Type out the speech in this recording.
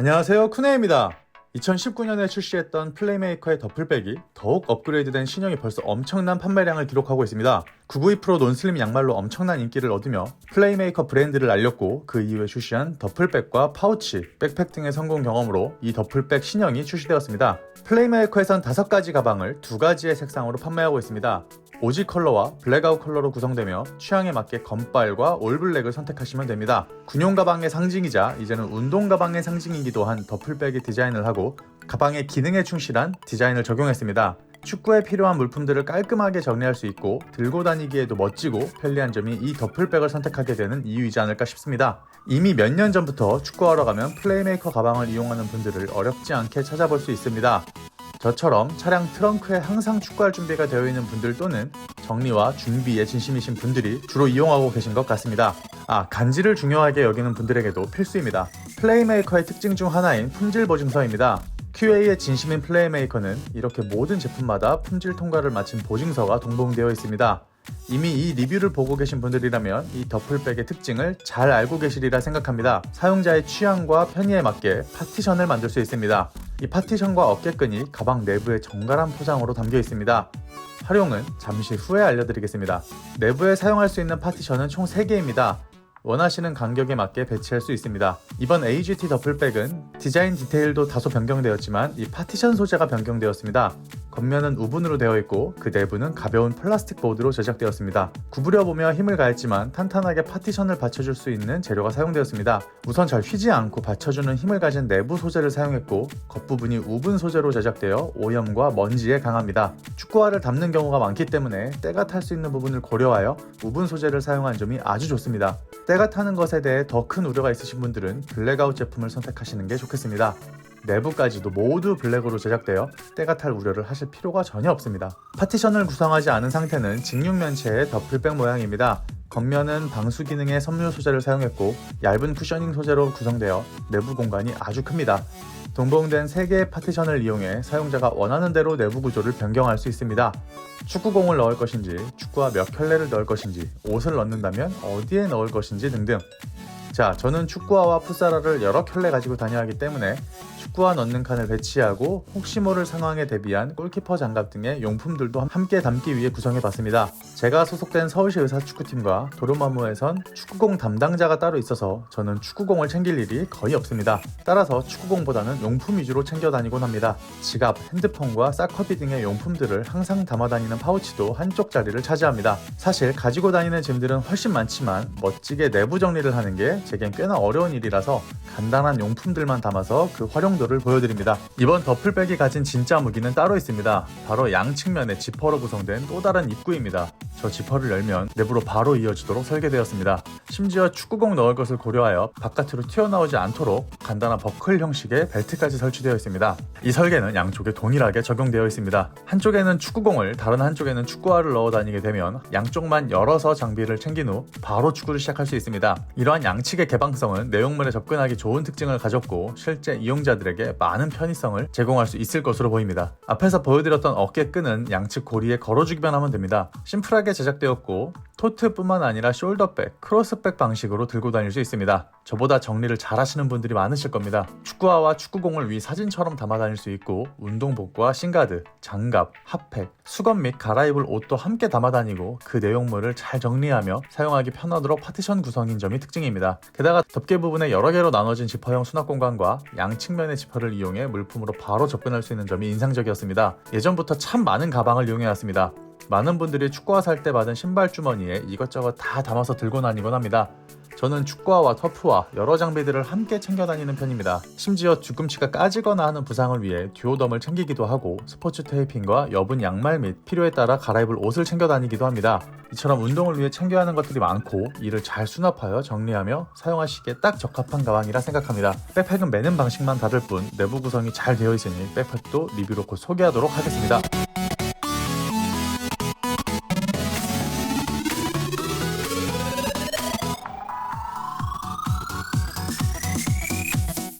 안녕하세요. 쿠네입니다. 2019년에 출시했던 플레이메이커의 더플백이 더욱 업그레이드된 신형이 벌써 엄청난 판매량을 기록하고 있습니다. 992% 논슬림 양말로 엄청난 인기를 얻으며 플레이메이커 브랜드를 알렸고 그 이후에 출시한 더플백과 파우치, 백팩 등의 성공 경험으로 이 더플백 신형이 출시되었습니다. 플레이메이커에선 5가지 가방을 2가지의 색상으로 판매하고 있습니다 오지 컬러와 블랙아웃 컬러로 구성되며 취향에 맞게 검빨과 올블랙을 선택하시면 됩니다. 군용 가방의 상징이자 이제는 운동 가방의 상징이기도 한 더플백의 디자인을 하고 가방의 기능에 충실한 디자인을 적용했습니다. 축구에 필요한 물품들을 깔끔하게 정리할 수 있고 들고 다니기에도 멋지고 편리한 점이 이 더플백을 선택하게 되는 이유이지 않을까 싶습니다. 이미 몇 년 전부터 축구하러 가면 플레이메이커 가방을 이용하는 분들을 어렵지 않게 찾아볼 수 있습니다. 저처럼 차량 트렁크에 항상 축구할 준비가 되어 있는 분들 또는 정리와 준비에 진심이신 분들이 주로 이용하고 계신 것 같습니다. 아, 간지를 중요하게 여기는 분들에게도 필수입니다. 플레이메이커의 특징 중 하나인 품질 보증서입니다. QA의 진심인 플레이메이커는 이렇게 모든 제품마다 품질 통과를 마친 보증서가 동봉되어 있습니다. 이미 이 리뷰를 보고 계신 분들이라면 이 더플백의 특징을 잘 알고 계시리라 생각합니다. 사용자의 취향과 편의에 맞게 파티션을 만들 수 있습니다. 이 파티션과 어깨끈이 가방 내부의 정갈한 포장으로 담겨 있습니다. 활용은 잠시 후에 알려드리겠습니다. 내부에 사용할 수 있는 파티션은 총 3개입니다. 원하시는 간격에 맞게 배치할 수 있습니다. 이번 AGT 더플백은 디자인 디테일도 다소 변경되었지만 이 파티션 소재가 변경되었습니다. 겉면은 우분으로 되어 있고 그 내부는 가벼운 플라스틱 보드로 제작되었습니다. 구부려 보며 힘을 가했지만 탄탄하게 파티션을 받쳐줄 수 있는 재료가 사용되었습니다. 우선 잘 휘지 않고 받쳐주는 힘을 가진 내부 소재를 사용했고 겉부분이 우분 소재로 제작되어 오염과 먼지에 강합니다. 축구화를 담는 경우가 많기 때문에 때가 탈 수 있는 부분을 고려하여 우분 소재를 사용한 점이 아주 좋습니다. 때가 타는 것에 대해 더 큰 우려가 있으신 분들은 블랙아웃 제품을 선택하시는 게 좋겠습니다. 내부까지도 모두 블랙으로 제작되어 때가 탈 우려를 하실 필요가 전혀 없습니다. 파티션을 구성하지 않은 상태는 직육면체의 더플백 모양입니다. 겉면은 방수 기능의 섬유 소재를 사용했고 얇은 쿠셔닝 소재로 구성되어 내부 공간이 아주 큽니다. 동봉된 3개의 파티션을 이용해 사용자가 원하는 대로 내부 구조를 변경할 수 있습니다. 축구공을 넣을 것인지, 축구와 몇 켤레를 넣을 것인지, 옷을 넣는다면 어디에 넣을 것인지 등등. 자, 저는 축구화와 풋사라를 여러 켤레 가지고 다녀야 하기 때문에 축구화 넣는 칸을 배치하고 혹시 모를 상황에 대비한 골키퍼 장갑 등의 용품들도 함께 담기 위해 구성해봤습니다. 제가 소속된 서울시 의사 축구팀과 도로마무에선 축구공 담당자가 따로 있어서 저는 축구공을 챙길 일이 거의 없습니다. 따라서 축구공보다는 용품 위주로 챙겨 다니곤 합니다. 지갑, 핸드폰과 사커비 등의 용품들을 항상 담아 다니는 파우치도 한쪽 자리를 차지합니다. 사실 가지고 다니는 짐들은 훨씬 많지만 멋지게 내부 정리를 하는 게 제겐 꽤나 어려운 일이라서 간단한 용품들만 담아서 그 활용 도를 보여드립니다. 이번 더플백이 가진 진짜 무기는 따로 있습니다. 바로 양측면에 지퍼로 구성된 또 다른 입구입니다. 저 지퍼를 열면 내부로 바로 이어지도록 설계되었습니다. 심지어 축구공 넣을 것을 고려하여 바깥으로 튀어나오지 않도록 간단한 버클 형식의 벨트까지 설치되어 있습니다. 이 설계는 양쪽에 동일하게 적용되어 있습니다. 한쪽에는 축구공을 다른 한쪽에는 축구화를 넣어 다니게 되면 양쪽만 열어서 장비를 챙긴 후 바로 축구를 시작할 수 있습니다. 이러한 양측의 개방성은 내용물에 접근하기 좋은 특징을 가졌고 실제 이용자들에게 많은 편의성을 제공할 수 있을 것으로 보입니다. 앞에서 보여드렸던 어깨 끈은 양측 고리에 걸어주기만 하면 됩니다. 심플 하게 제작되었고 토트뿐만 아니라 숄더백, 크로스백 방식으로 들고 다닐 수 있습니다. 저보다 정리를 잘 하시는 분들이 많으실 겁니다. 축구화와 축구공을 위 사진처럼 담아 다닐 수 있고 운동복과 신가드, 장갑, 핫팩, 수건 및 갈아입을 옷도 함께 담아 다니고 그 내용물을 잘 정리하며 사용하기 편하도록 파티션 구성인 점이 특징입니다. 게다가 덮개 부분에 여러 개로 나눠진 지퍼형 수납 공간과 양 측면의 지퍼를 이용해 물품으로 바로 접근할 수 있는 점이 인상적이었습니다. 예전부터 참 많은 가방을 이용해 왔습니다. 많은 분들이 축구화 살 때 받은 신발 주머니에 이것저것 다 담아서 들고 다니곤 합니다. 저는 축구화와 터프와 여러 장비들을 함께 챙겨 다니는 편입니다. 심지어 뒤꿈치가 까지거나 하는 부상을 위해 듀오덤을 챙기기도 하고 스포츠 테이핑과 여분 양말 및 필요에 따라 갈아입을 옷을 챙겨 다니기도 합니다. 이처럼 운동을 위해 챙겨야 하는 것들이 많고 이를 잘 수납하여 정리하며 사용하시기에 딱 적합한 가방이라 생각합니다. 백팩은 매는 방식만 다를 뿐 내부 구성이 잘 되어 있으니 백팩도 리뷰로 곧 소개하도록 하겠습니다.